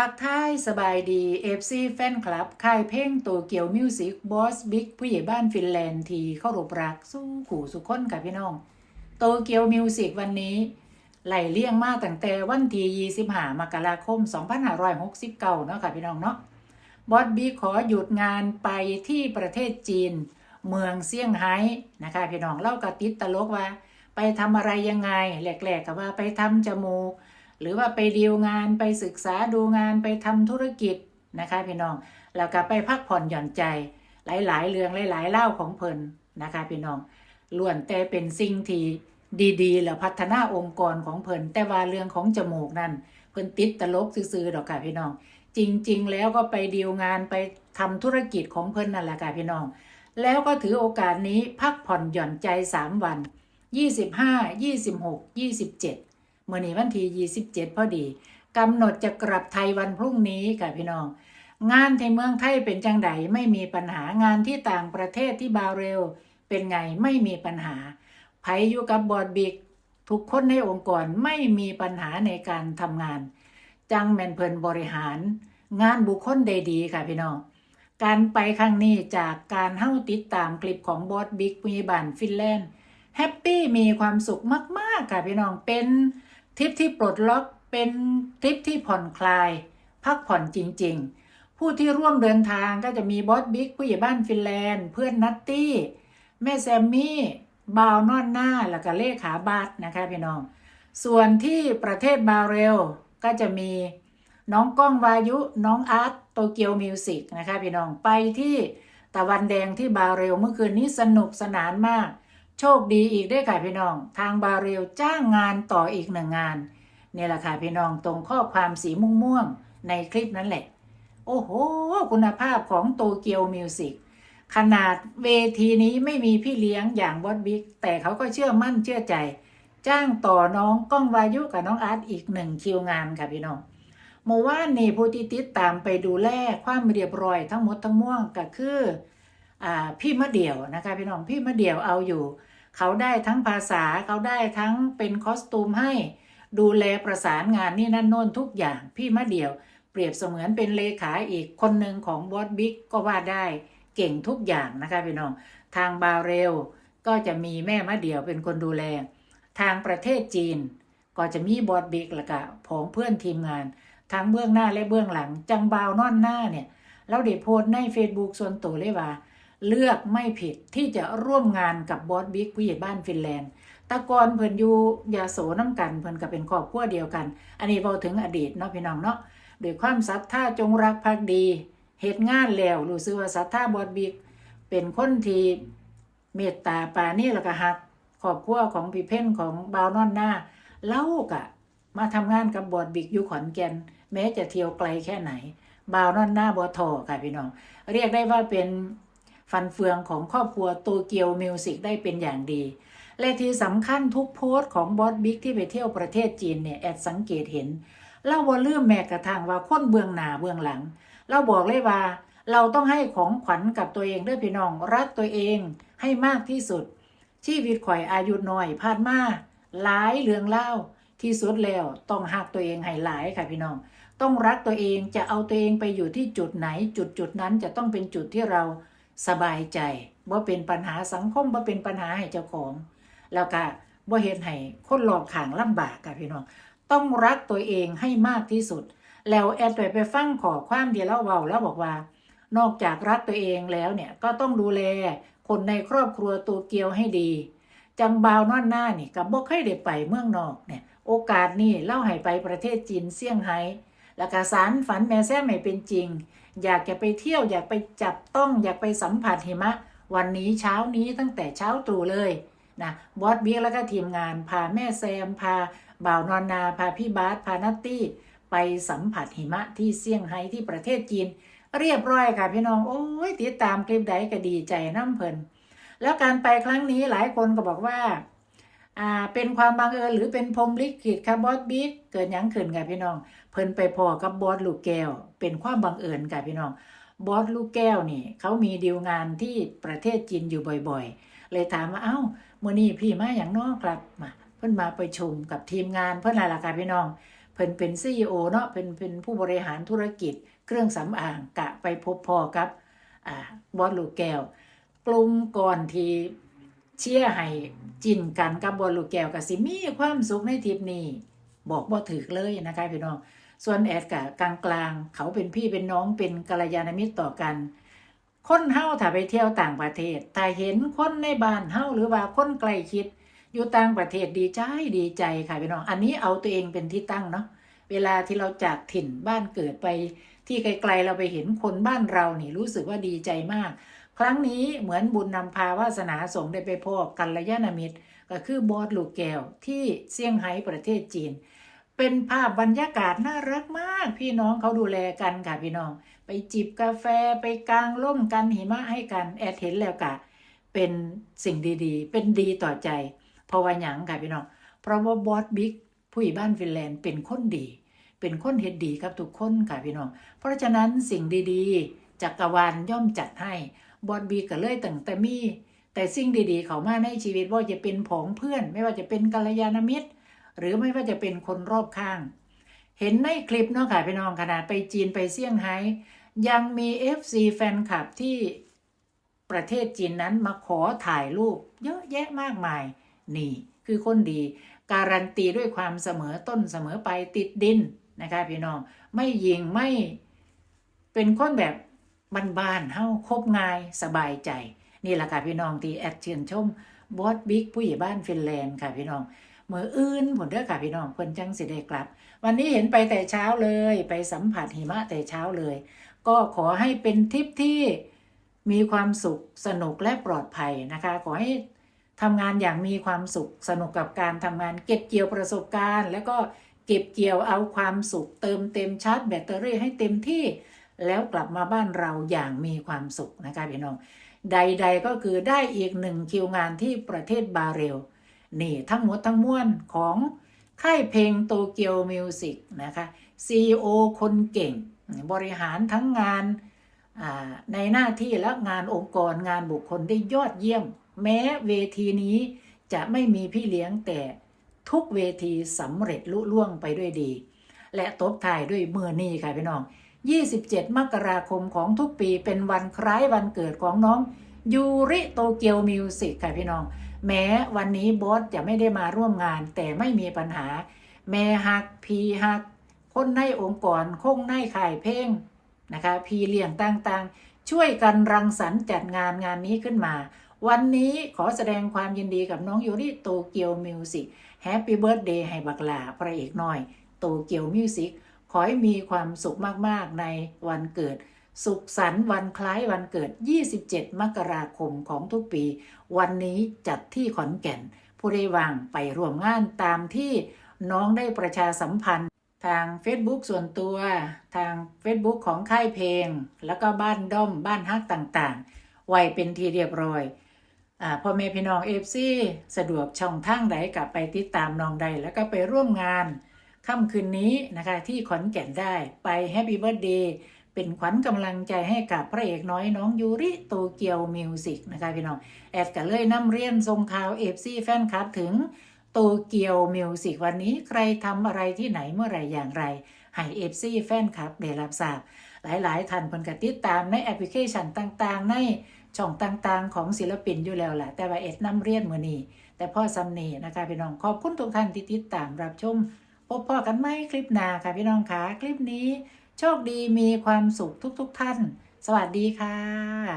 ทักทายสบายดีเอฟซีแฟนคลับ ค่ายเพลงโตเกียวมิวสิกบอสบิ๊กผู้ใหญ่บ้านฟินแลนด์ที่เข้ารบรักสู้ขู่สุขคนกับพี่น้อง โตเกียวมิวสิกวันนี้ไหลเลี่ยงมาตั้งแต่วันที่25มกราคม 2569 เนาะค่ะพี่น้องเนาะบอสบิ๊กขอหยุดงานไปที่ประเทศจีน เมืองเซี่ยงไฮ้นะคะพี่น้องเล่ากระติดตลกว่า ไปทำอะไรยังไงแหลกๆกับว่าไปทำจมูก หรือว่าไปดีลงานไปศึกษาดูงานไปทำธุรกิจนะคะพี่น้องแล้วก็ไปพักผ่อนหย่อนใจ หลาย ๆ เรื่องหลาย ๆเล่าของเพลินนะคะพี่น้องล้วนแต่เป็นสิ่งที่ดีๆแล้วพัฒนาองค์กรของเพลินแต่ว่าเรื่องของจมูกนั่นเพลินติดตลกซื่อๆดอกค่ะพี่น้อง จริง ๆ แล้วก็ไปดีลงานไปทำธุรกิจของเพลินนั่นแหละค่ะพี่น้อง แล้วก็ถือโอกาสนี้พักผ่อนหย่อนใจ 3 วัน 25 26 27 เมื่อนี้วันที่27 พอดีกำหนดจะกลับไทยวันพรุ่งนี้ค่ะพี่น้อง งานที่เมืองไทยเป็นจังไดไม่มีปัญหางานที่ต่างประเทศที่บาเรล เป็นไงไม่มีปัญหาไผอยู่กับบอดบิกทุกคนในองค์กรไม่มีปัญหาในการทำงาน จังแมนเพลินบริหาร งานบุคคลได้ดีค่ะพี่น้อง การไปครั้งนี้จากการเฮ้าติดตามคลิปของบอสบิ๊กปุยบานฟินแลนด์แฮปปี้มีความสุขมาก ๆ ค่ะพี่น้องเป็น ทริปที่ปลดล็อกเป็นทริปที่ผ่อนคลาย พักผ่อนจริง ๆ ผู้ที่ร่วมเดินทางก็จะมีบอสบิ๊กผู้ใหญ่บ้านฟินแลนด์ เพื่อนนัตตี้ แม่แซมมี่บาวนอนหน้าแล้วก็เลขาบาสนะคะพี่น้อง ส่วนที่ประเทศบาเรลก็จะมีน้องก้องวายุ น้องอาร์ตโตเกียวมิวสิกนะคะพี่น้องไปที่ตะวันแดงที่บาเรลเมื่อคืนนี้สนุกสนานมาก โชคดีอีกได้วยค่ะพี่น้อง ทางบาเรลจ้างงานต่ออีกหนึ่งงานนี่แหละค่ะพี่น้องตรงข้อความสีม่วงๆในคลิปนั้นแหละ โอ้โห คุณภาพของโตเกียวมิวสิกขนาดเวทีนี้ไม่มีพี่เลี้ยงอย่างบอสบิ๊กแต่เขาก็เชื่อมั่นเชื่อใจ จ้างต่อน้องก้องวายุกับน้องอาร์ตอีกหนึ่งคิวงานค่ะพี่น้องเมื่อวานนี่ผู้ที่ติดตามไปดูแลความเรียบร้อยทั้งหมดทั้งม่วลก็คือ พี่มะเดี่ยวนะคะพี่น้องพี่มะเดี่ยวเอาอยู่ เขาได้ทั้งภาษาเขาได้ทั้งเป็นคอสตูมให้ ดูแลประสานงานนี่นั่นโน่นทุกอย่างพี่มะเดี่ยว เปรียบเสมือนเป็นเลขาอีกคนหนึ่งของบอสบิ๊กก็ว่าได้เก่งทุกอย่างนะคะพี่น้องทางบาเรลก็จะมีแม่มะเดี่ยวเป็นคนดูแล ทางประเทศจีน ก็จะมีบอสบิ๊กล้วก็ผองเพื่อนทีมงานทั้งเบื้องหน้าและเบื้องหลังจังบาวนอนหน้าเนี่ยเราได้โพสใน Facebook ส่วนตัวเลยว่า เลือกไม่ผิดที่จะร่วมงานกับบอสบิ๊กผู้ใหญ่บ้านฟินแลนด์ตะกอนเพิ่นอยู่ยาโสน้ำกันเพิ่นก็เป็นครอบครัวเดียวกัน อันนี้เราถึงอดีตเนาะพี่น้องเนาะโดยความศรัทธาจงรักภักดีเหตุงานแล้วรู้สึกว่าศรัทธาบอสบิ๊กเป็นคนที่เมตตาปานี่แล้วก็ฮักครอบครัวของพี่เพ่นของบาวนอนหน้าเล่ากะ มาทำงานกับบอดบิ๊กอยู่ขอนแก่นแม้จะเที่ยวไกลแค่ไหน บาวนอนหน้าบอทอค่ะพี่น้อง เรียกได้ว่าเป็น ฟันเฟืองของครอบครัวโตเกียวมิวสิกได้เป็นอย่างดี และที่สำคัญทุกโพสต์ของบอสบิ๊กที่ไปเที่ยวประเทศจีนเนี่ยแอดสังเกตเห็นเล่าว่าลืมแม้กระทั่งว่าคนเบื้องหน้าเบื้องหลัง เราบอกเลยว่า เราต้องให้ของขวัญกับตัวเองด้วยพี่น้องรักตัวเองให้มากที่สุด ชีวิตข่อยอายุน้อยผ่านมาหลายเรื่องเล่าที่สุดแล้วต้องหักตัวเองให้หลายค่ะพี่น้อง ต้องรักตัวเองจะเอาตัวเองไปอยู่ที่จุดไหน จุดจุดนั้นจะต้องเป็นจุดที่เรา สบายใจว่เป็นปัญหาสังคมว่เป็นปัญหาให้เจ้าของ แล้วก็ว่เห็นให้คนหลอกขางลำบากค่ะพี่น้อง ต้องรักตัวเองให้มากที่สุด แล้วแอดไปไปฟังขอความเดียวแล้วเว้าแล้วบอกว่า นอกจากรักตัวเองแล้วเนี่ยก็ต้องดูแลคนในครอบครัวตัวเกียวให้ดี จังบาวนอนหน้านี่กับบ่เคยได้ไปเมืองนอกเนี่ย โอกาสนี่เล่าให้ไปประเทศจีนเซี่ยงไฮ้ แล้วก็สารฝันแม่แซ่ไม่เป็นจริง อยากจะไปเที่ยวอยากไปจับต้องอยากไปสัมผัสหิมะ วันนี้เช้านี้ตั้งแต่เช้าตรู่เลยนะบอสบิ๊กแล้วก็ทีมงานพาแม่แซมพาบ่าวนอนนาพาพี่บาสพานัตตี้ ไปสัมผัสหิมะที่เซี่ยงไฮ้ที่ประเทศจีน เรียบร้อยค่ะพี่น้องโอ้ยติดตามคลิปใดก็ดีใจน้ำเพลินแล้วการไปครั้งนี้หลายคนก็บอกว่าอ่าเป็นความบังเอิญหรือเป็นพรมลิขิตค่ะบอสบิ๊กเกิดยังขึ้นค่ะพี่น้อง พิ่นไปพอกับบอสลูกแก้ว เป็นความบังเอิญค่ะพี่น้องบอสลูกแก้วนี่เขามีดีลงานที่ประเทศจีนอยู่บ่อยๆ เลยถามว่าเอ้ามื่อนี้พี่มาอย่างน้อครับมาเพิ่นมาไปชมกับทีมงานเพิ่นอะไรล่ะค่ะพี่น้องเพิ่นเป็น CEO เนาะเป็นเป็นผู้บริหารธุรกิจ เครื่องสำอางกะไปพบพอกับอ่าบอสลูกแก้ว กลุ่มก่อนที่เชียร์ให้จินกันกับบอลลูกแก้วก็สิมีความสุขในทริปนี้บอกบ่ถึกเลยนะคะพี่น้อง ส่วนแอดกะกลางกลางๆเขาเป็นพี่เป็นน้องเป็นกัลยาณมิตรต่อกัน คนเฮาถ้าไปเที่ยวต่างประเทศถ้าเห็นคนในบ้านเฮาหรือว่าคนใกล้ชิด อยู่ต่างประเทศดีใจดีใจค่ะพี่น้อง อันนี้เอาตัวเองเป็นที่ตั้งเนาะเวลาที่เราจากถิ่นบ้านเกิดไป ที่ไกลๆเราไปเห็นคนบ้านเรานี่รู้สึกว่าดีใจมาก ครั้งนี้เหมือนบุญนำพาวาสนาสงฆ์ได้ไปพบกัลยาณมิตร ก็คือบอสลูกแก้วที่เซี่ยงไฮ้ประเทศจีน เป็นภาพบรรยากาศน่ารักมาก พี่น้องเขาดูแลกันค่ะพี่น้อง ไปจิบกาแฟไปกางร่มกันหิมะให้กัน แอดเห็นแล้วกะเป็นสิ่งดีๆ เป็นดีต่อใจ เพราะว่าหยังค่ะพี่น้อง เพราะว่าบอสบิ๊กผู้ใหญ่บ้านฟินแลนด์เป็นคนดี เป็นคนเฮ็ดดีกับทุกคนค่ะพี่น้อง เพราะฉะนั้นสิ่งดีๆจักรวาลย่อมจัดให้บอสบิ๊กก็เลยตั้งแต่มีแต่สิ่งดีๆ เขามาในชีวิตว่าจะเป็นผองเพื่อน ไม่ว่าจะเป็นกัลยาณมิตร หรือไม่ว่าจะเป็นคนรอบข้าง เห็นในคลิปเนาะค่ะพี่น้องขนาดไปจีนไปเซี่ยงไฮ้ยังมี FC แฟนคลับที่ประเทศจีนนั้นมาขอถ่ายรูป เยอะแยะมากมาย นี่คือคนดี การันตีด้วยความเสมอต้นเสมอไปติดดินนะคะพี่น้องไม่ยิงไม่เป็นคนแบบบ้านๆเฮาคบง่ายสบายใจ นี่แหละค่ะพี่น้องที่แอดเชิญชมบอสบิ๊กผู้ใหญ่บ้านฟินแลนด์ค่ะพี่น้อง เมื่ออื่นผลเด้อค่ะพี่น้องเพิ่นจังสิได้กลับ วันนี้เห็นไปแต่เช้าเลย ไปสัมผัสหิมะแต่เช้าเลย ก็ขอให้เป็นทริปที่มีความสุขสนุกและปลอดภัยนะคะ ขอให้ทำงานอย่างมีความสุขสนุกกับการทำงานเก็บเกี่ยวประสบการณ์ แล้วก็เก็บเกี่ยวเอาความสุข เติมเต็มชาร์จแบตเตอรี่ให้เต็มที่ แล้วกลับมาบ้านเราอย่างมีความสุขนะคะพี่น้อง ใด ๆก็คือได้อีกหนึ่งคิวงานที่ประเทศบาเรล นี่ทั้งหมดทั้งมวลของค่ายเพลงโตเกียวมิวสิกนะคะ CEO คนเก่ง บริหารทั้งงานในหน้าที่และงานองค์กรงานบุคคลได้ยอดเยี่ยม แม้เวทีนี้จะไม่มีพี่เลี้ยงแต่ทุกเวทีสำเร็จลุล่วงไปด้วยดี และตบท้ายด้วยมือนี้ค่ะพี่น้อง 27 มกราคมของทุกปีเป็นวันคล้ายวันเกิดของน้องยูริโตเกียวมิวสิกค่ะพี่น้อง แม้วันนี้บอสจะไม่ได้มาร่วมงาน แต่ไม่มีปัญหา แม่ฮักพีฮักคนในองค์กรคงในข่ายเพลงนะคะ พีเลี้ยงต่างๆ ช่วยกันรังสรรค์จัดงานงานนี้ขึ้นมา วันนี้ขอแสดงความยินดีกับน้องยูริโตเกียวมิวสิกแฮปปี้เบิร์ดเดย์ให้บักหลาพระเอกน้อยโตเกียวมิวสิกขอให้มีความสุขมากๆในวันเกิด สุขสันต์วันคล้ายวันเกิด 27 มกราคมของทุกปี วันนี้จัดที่ขอนแก่น ผู้ได้วางไปร่วมงานตามที่น้องได้ประชาสัมพันธ์ทาง Facebook ส่วนตัว ทาง Facebook ของค่ายเพลง แล้วก็บ้านด้อมบ้านฮักต่างๆ ไว้เป็นทีเรียบร้อยอพ่อแม่พี่น้องเอฟซีสะดวกช่องทางใดกลับไปติดตามน้องใด แล้วก็ไปร่วมงานค่ำคืนนี้นะคะที่ขอนแก่นได้ไปแฮปปี้เบิร์ดเดย์ เป็นขวัญกำลังใจให้กับพระเอกน้อยน้องยูริโตเกียวมิวสิกนะคะพี่น้องแอดก็เลยน้ำเรียนทรงข่าวเอฟซีแฟนคลับถึงโตเกียวมิวสิกวันนี้ใครทำอะไรที่ไหนเมื่อไรอย่างไรให้เอฟซีแฟนคลับได้รับทราบ หลายๆท่านเพิ่นก็ติดตามในแอปพลิเคชันต่างๆ ในช่องต่างๆ ของศิลปินอยู่แล้วแหละแต่ว่าเอ็ดน้ำเรียนมือนี้แต่พ่อซัมนีนะคะพี่น้องขอบคุณทุกท่านที่ติดตามรับชมพบพ่อกันไหมคลิปหน้าค่ะพี่น้องคะคลิปนี้ โชคดีมีความสุขทุกๆทท่าน สวัสดีค่ะ